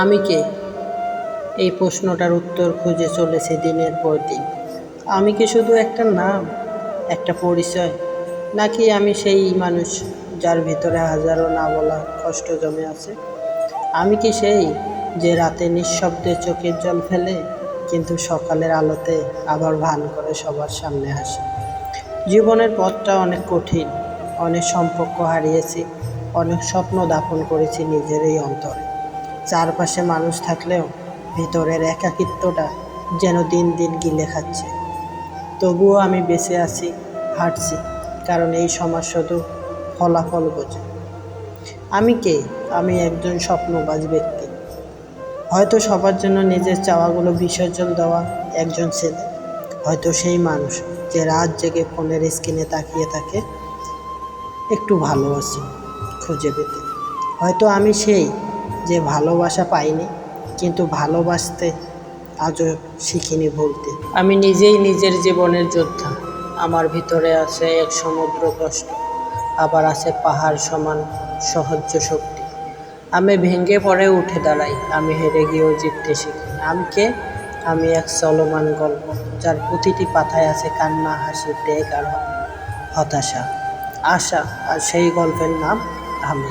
আমি কে? এই প্রশ্নটার উত্তর খুঁজে চলেছে দিনের পর দিন। আমি কি শুধু একটা নাম, একটা পরিচয়? নাকি আমি সেই মানুষ যার ভিতরে হাজারো না বলা কষ্ট জমে আছে? আমি কি সেই যে রাতে নিঃশব্দে চোখের জল ফেলে, কিন্তু সকালের আলোতে আবার ভান করে সবার সামনে হাসে? জীবনের পথটা অনেক কঠিন, অনেক সম্পর্ক হারিয়েছি, অনেক স্বপ্ন দাপন করেছি নিজের এই অন্তরে। চারপাশে মানুষ থাকলেও ভিতরের একাকিত্বটা যেন দিন দিন গিলে খাচ্ছে। তবুও আমি বেঁচে আছি, হাঁটছি, কারণ এই সমাজ শুধু ফলাফল বোঝে। আমি কে? আমি একজন স্বপ্নবাজ ব্যক্তি। হয়তো সবার জন্য নিজের চাওয়াগুলো বিসর্জন দেওয়া একজন ছেলে। হয়তো সেই মানুষ যে রাত জেগে ফোনের স্ক্রিনে তাকিয়ে থাকে, একটু ভালোবাসি, খুঁজে পেতে। হয়তো আমি সেই যে ভালোবাসা পাইনি, কিন্তু ভালোবাসতে আজও শিখিনি বলতে আমি নিজেই নিজের জীবনের যোদ্ধা। আমার ভিতরে আছে এক সমুদ্র কষ্ট, আবার আছে পাহাড় সমান সহজ শক্তি। আমি ভেঙে পড়ে উঠে দাঁড়াই, আমি হেরে গিয়েও জিততে শিখি। আমি কে আমি এক চলমান গল্প, যার প্রতিটি পাতায় আছে কান্না, হাসি, ত্যাগ আর হতাশা। আশা আর সেই গল্পের নাম আমি।